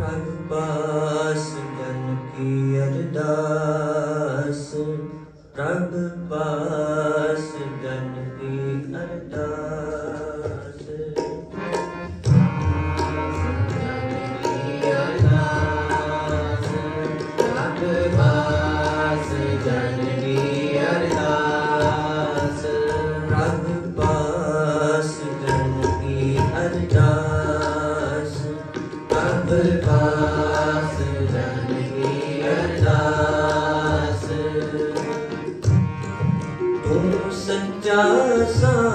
ਪ੍ਰਭ ਪਾਸ ਜਨ ਕੀ ਅਰਦਾਸ ਪ੍ਰਭ ਪਾਸ চাষা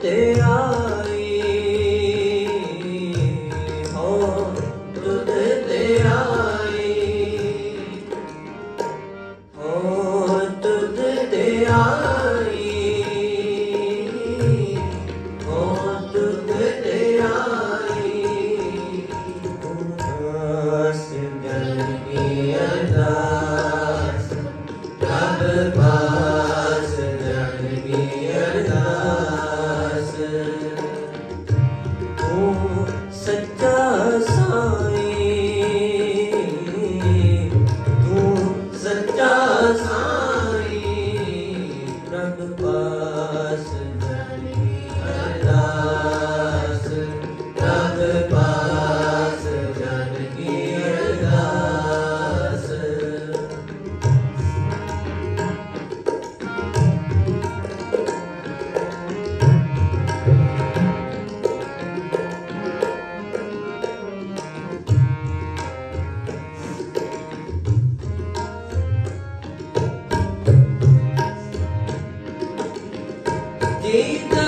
day. the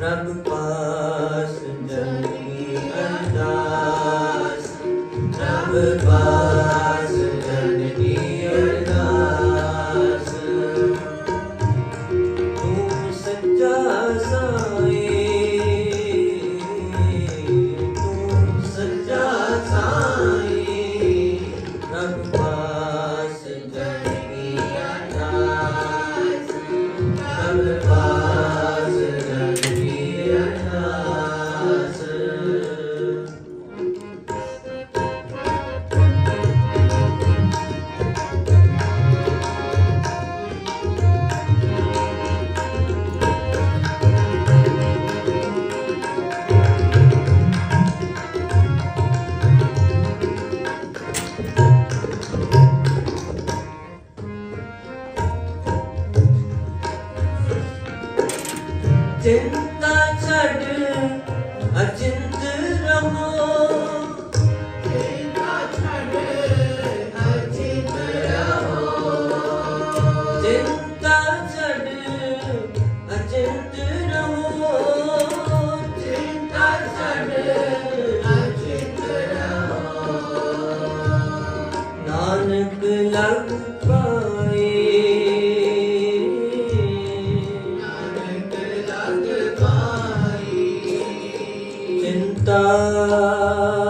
ਪ੍ਰਭ ਪਾਸ ਚਿੰਤਾ ਛੱਡ ਅਚਿੰਤ ਚਿੰਤਾ